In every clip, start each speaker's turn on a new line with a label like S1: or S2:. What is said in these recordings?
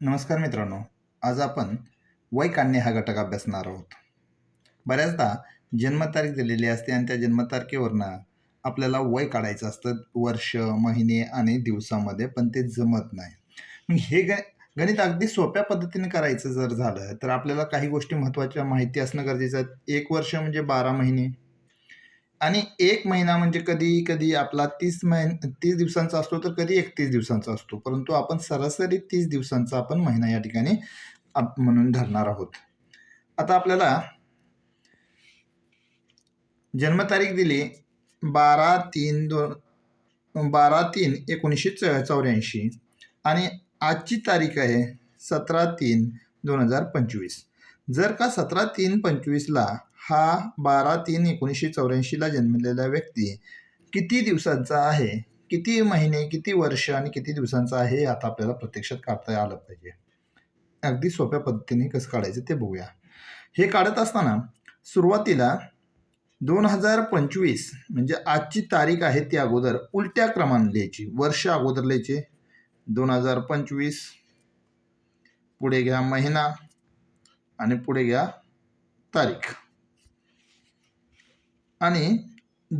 S1: नमस्कार मित्रांनो आज आपण वय काढणे हा घटक अभ्यासणार आहोत. बऱ्याचदा जन्मतारीख दिलेली असते आणि त्या जन्मतारखेवरनं आपल्याला वय काढायचं असतं वर्ष महिने आणि दिवसामध्ये पण ते जमत नाही. मग हे ग गणित अगदी सोप्या पद्धतीने करायचं जर झालं तर आपल्याला काही गोष्टी महत्त्वाच्या माहिती असणं गरजेचं आहे. एक वर्ष म्हणजे बारा महिने. आणि एक महिना म्हणजे कधी कधी आपला तीस महिन तीस दिवसांचा असतो तर कधी एकतीस दिवसांचा असतो. परंतु आपण सरासरी तीस दिवसांचा आपण महिना या ठिकाणी आप- म्हणून धरणार आहोत. आता आपल्याला जन्मतारीख दिली बारा तीन दोन बारा तीन एकोणीसशे च चौऱ्याऐंशी आणि आजची तारीख आहे सतरा तीन दोन हजार पंचवीस. जर का सतरा तीन पंचवीसला हा बारा तीन एकोणीसशे चौऱ्याऐंशीला जन्मलेला व्यक्ती किती दिवसांचा आहे? किती महिने किती वर्ष आणि किती दिवसांचा आहे? हे आता आपल्याला प्रत्यक्षात काढता आलं पाहिजे. अगदी सोप्या पद्धतीने कसं काढायचं ते बघूया. हे काढत असताना सुरुवातीला दोन हजार पंचवीस म्हणजे आजची तारीख आहे ती अगोदर उलट्या क्रमाने लिहायची. वर्ष अगोदर लिहायचे. दोन हजार पंचवीस. पुढे घ्या महिना आणि पुढे घ्या तारीख. आणि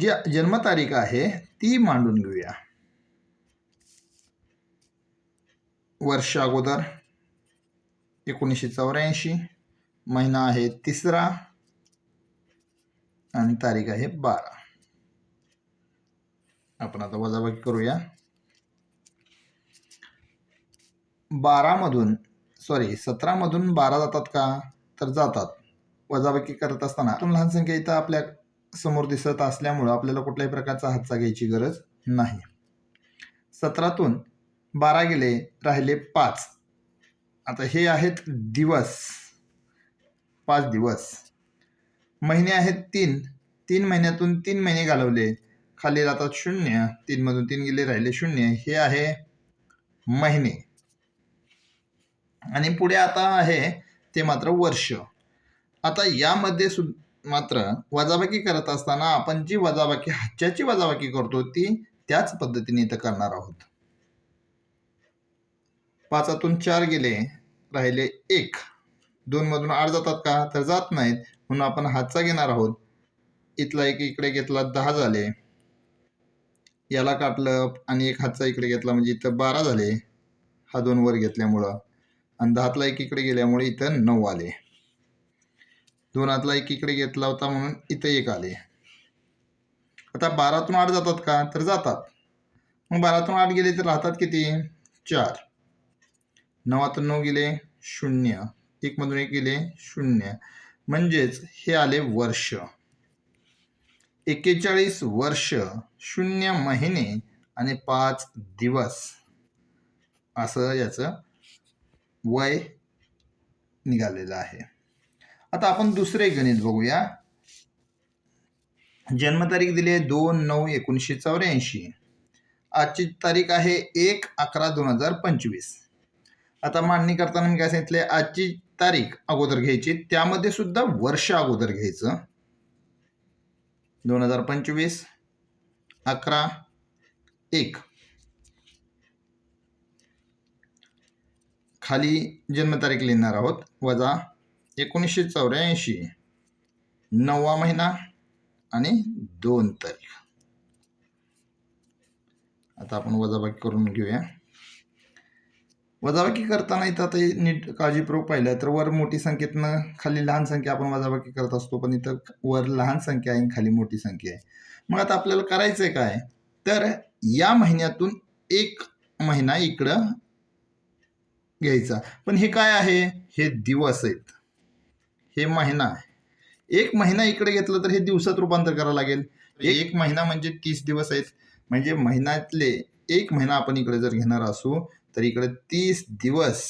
S1: जी जन्मतारीख आहे ती मांडून घेऊया. वर्ष अगोदर एकोणीसशे चौऱ्याऐंशी महिना आहे तिसरा आणि तारीख आहे बारा. आपण आता वजाबाकी करूया. बारामधून सॉरी सतरामधून बारा जातात का? तर जातात. वजाबाकी करत असताना लहान संख्या इथं आपल्या समोर दिसत असल्यामुळं आपल्याला कुठल्याही प्रकारचा हातचा घ्यायची गरज नाही. सतरातून बारा गेले राहिले पाच. आता हे आहेत दिवस. पाच दिवस. महिने आहेत तीन. तीन महिन्यातून तीन महिने घालवले. खाली जातात शून्य. तीनमधून तीन गेले राहिले शून्य. हे आहे महिने. आणि पुढे आता आहे ते मात्र वर्ष. आता यामध्ये सुद्धा मात्र वजाबाकी करत असताना आपण जी वजाबाकी हाच्याची वजाबाकी करतो ती त्याच पद्धतीने इथं करणार आहोत. पाचातून चार गेले राहिले एक. दोन मधून आठ जातात का? तर जात नाहीत. म्हणून आपण हातचा घेणार आहोत. इथला एक इकडे घेतला दहा झाले. याला काटलं आणि एक हातचा इकडे घेतला म्हणजे इथं बारा झाले. हा दोन वर घेतल्यामुळं. आणि दहातला एक इकडे गेल्यामुळे इथं नऊ आले. दोनातला एक इकडे घेतला होता म्हणून इथं एक आले. आता बारातून आठ जातात का? तर जातात. मग बारातून आठ गेले तर राहतात किती? चार. नवातून नऊ गेले शून्य. एकमधून एक गेले शून्य. म्हणजेच हे आले वर्ष. एक्केचाळीस वर्ष शून्य महिने आणि पाच दिवस. असं याचं वय निघालेलं आहे. आता आपण दुसरे गणित बघूया. जन्मतारीख दिली आहे दोन नऊ एकोणीसशे चौऱ्याऐंशी. आजची तारीख आहे एक अकरा दोन हजार पंचवीस. आता मांडणी करताना मी काय सांगितले आजची तारीख अगोदर घ्यायची त्यामध्ये सुद्धा वर्ष अगोदर घ्यायचं. दोन हजार पंचवीस अकरा एक. खाली जन्मतारीख लिहिणार आहोत वजा एकोणीसशे चौऱ्याऐंशी नववा महिना आणि दोन तारीख. आता आपण वजाबाकी करून घेऊया. वजाबाकी करताना इथं आता हे नीट काळजीपूर्वक पाहिलं तर वर मोठी संख्येतनं खाली लहान संख्या आपण वजाबाकी करत असतो पण इथं वर लहान संख्या आहे खाली मोठी संख्या आहे. मग आता आपल्याला करायचं आहे काय? तर या महिन्यातून एक महिना इकडं घ्यायचा. पण हे काय आहे? हे दिवस आहेत. हे महिना आहे. एक महिना इकडे घेतलं तर हे दिवसात रूपांतर करावं लागेल. एक महिना म्हणजे तीस दिवस आहेत. म्हणजे महिन्यातले एक महिना आपण इकडे जर घेणार असू तर इकडे तीस दिवस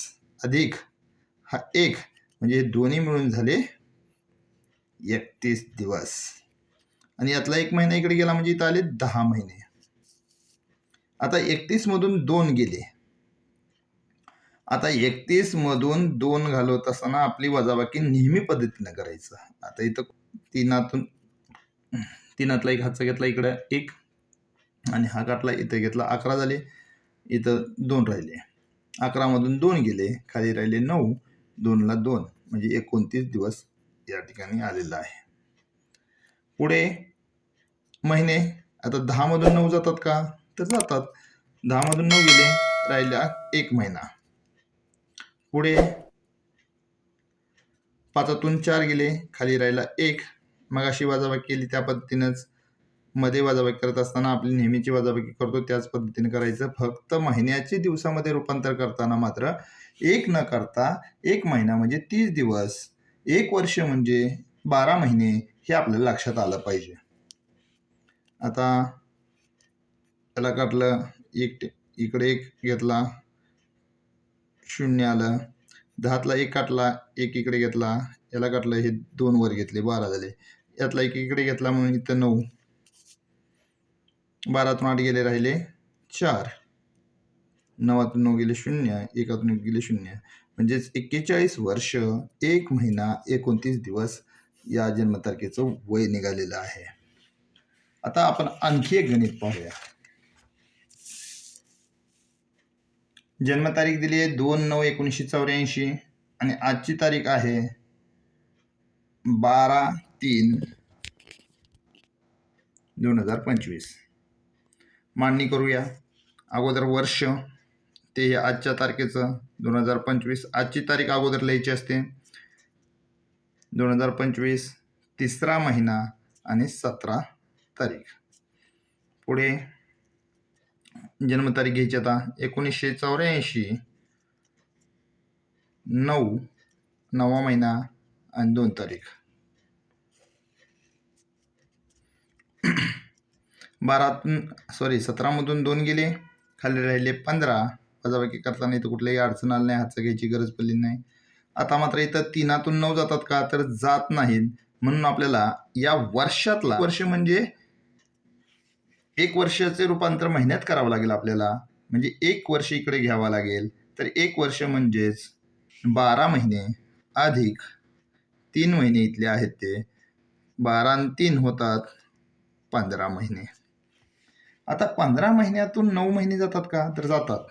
S1: अधिक हा एक म्हणजे हे दोन्ही मिळून झाले एकतीस दिवस. आणि यातला एक महिना इकडे गेला म्हणजे इथं आले दहा महिने. आता एकतीसमधून दोन गेले. आता एकतीस मधून दोन घालवत असताना आपली वजाबाकी नेहमी पद्धतीनं करायचं. आता इथं तीनातून तीनातला एक हातचा घेतला इकडं एक आणि हा काटला इथं घेतला अकरा झाले. इथं दोन राहिले. अकरामधून दोन गेले. खाली राहिले नऊ दोनला दोन. म्हणजे एकोणतीस दिवस या ठिकाणी आलेला आहे. पुढे महिने. आता दहामधून नऊ जातात का? तर जातात. दहामधून नऊ गेले. राहिला एक महिना. पुढे. पाचातून चार गेले खाली राहिला एक. मग अशी वाजाबाकी केली त्या पद्धतीनंच. मध्ये वाजाबाकी करत असताना आपली नेहमीची वाजाबाकी करतो त्याच पद्धतीने करायचं. फक्त महिन्याचे दिवसामध्ये रूपांतर करताना मात्र एक न करता एक महिना म्हणजे तीस दिवस. एक वर्ष म्हणजे बारा महिने हे आपल्याला लक्षात आलं पाहिजे. आता त्याला काटलं एक इकडे एक घेतला. शून्य आलं. दहातला एक काटला एक इकडे घेतला. याला काटलं हे दोन वर घेतले बारा झाले. यातला एक इकडे घेतला म्हणून इथं नऊ. बारातून आठ गेले राहिले चार. नवातून नऊ गेले शून्य एकातून एक गेले शून्य. म्हणजेच एक्केचाळीस वर्ष एक महिना एकोणतीस दिवस या जन्मतारखेचं वय निघालेलं आहे. आता आपण आणखी एक गणित पाहूया. जन्मतारीख दिली आहे दोन नऊ एकोणीसशे चौऱ्याऐंशी आणि आजची तारीख आहे बारा तीन दोन हजार पंचवीस. मांडणी करूया. अगोदर वर्ष ते हे आजच्या तारखेचं. दोन हजार पंचवीस आजची तारीख अगोदर लिहायची असते. दोन हजार पंचवीस तिसरा महिना आणि सतरा तारीख. पुढे जन्मतारीख घ्यायची आता. एकोणीसशे चौऱ्याऐंशी. नऊ नवा महिना आणि दोन तारीख. बारातून सॉरी सतरामधून दोन गेले. खाली राहिले पंधरा. वजाबाकी करताना इथं कुठल्याही अडचण आली नाही हातचं घ्यायची गरज पडली नाही. आता मात्र इथं तीनातून नऊ जातात का? तर जात नाहीत. म्हणून आपल्याला या वर्षातला वर्ष म्हणजे एक वर्षाचे रूपांतर महिन्यात करावं लागेल आपल्याला. म्हणजे एक वर्ष इकडे घ्यावं लागेल. तर एक वर्ष म्हणजेच बारा महिने अधिक तीन महिने इथले आहेत ते. बारा तीन होतात पंधरा महिने. आता पंधरा महिन्यातून नऊ महिने जातात का? तर जातात.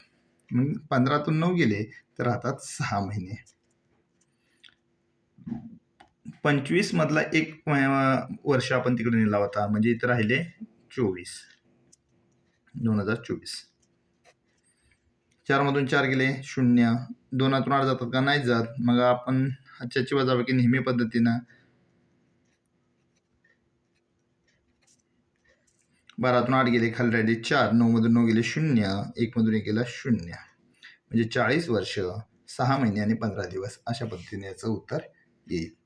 S1: मग पंधरातून नऊ गेले तर राहतात सहा महिने. पंचवीस मधला एक वर्ष आपण तिकडे नेला होता. म्हणजे इथं राहिले चोवीस. दोन हजार चोवीस. चारमधून चार गेले शून्य. दोनातून आठ जातात का? नाही जात. मग आपण आजच्याची वजाबाकी नेहमी पद्धतीनं बारातून आठ गेले खाली राहिले चार. नऊमधून नऊ गेले शून्य. एकमधून एक गेला शून्य. म्हणजे चाळीस वर्ष सहा महिने आणि पंधरा दिवस अशा पद्धतीने याचं उत्तर येईल.